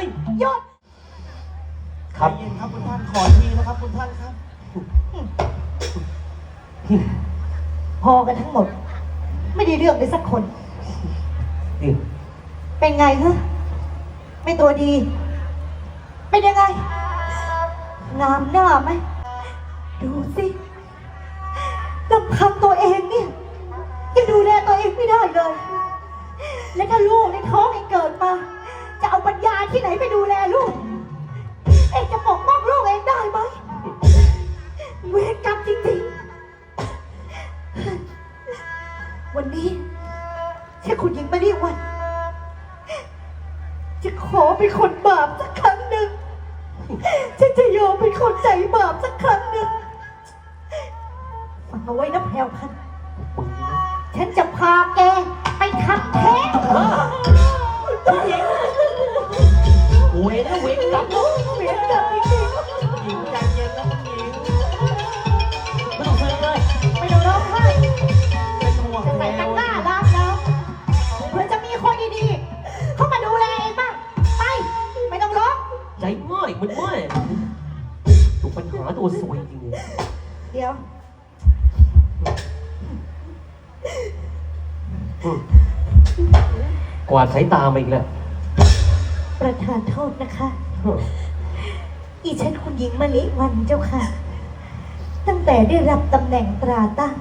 ฮ้ยหยุดครับใจเย็นครับคุณท่านขอทีนะครับคุณท่านครับ พอกันทั้งหมด ไม่ได้เรื่องเลยสักคน นี่เป็นไงฮะไม่ตัวดี เป็นยังไง งามหน้าไหม ดูสิลำพังตัวเองเนี่ยยังดูแลตัวเองไม่ได้เลย และถ้าลูกในท้องเองเกิดมา ที่ไหนไปดูแลลูก เองจะปกป้องลูกเองได้ไหมเวรกรรมจริงๆ วันนี้ใช่คุณหญิงมารีวัน จะขอเป็นคนบาปสักครั้งหนึ่งฉันจะยอมเป็นคนใจบาปสักครั้งหนึ่งฟังเอาไว้นะแพรวพัน ฉันจะพาแกไปทำแท้ วรนะเกรรมนะเวียนกรรมจริงหญิงใจเย็นนะคุณหญิงไม่ต้องเซ็งเลยไม่ต้องร้องไห้เป็นห่วงจะแมใส่ตะวกร้าล้างน้ำเพื่อจะมีคนดีๆ เข้ามาดูแลเองบ้าง ไป ไม่ต้องร้อง ใจง่ายมันง่ายถูกปัญหาตัวสวยจริงเลยเดี๋ยว กวาดสายตามาอีกแล้ว ประธานโทษนะคะ อีฉันคุณหญิงมะลิวันเจ้าค่ะ ตั้งแต่ได้รับตำแหน่งตราตั้ง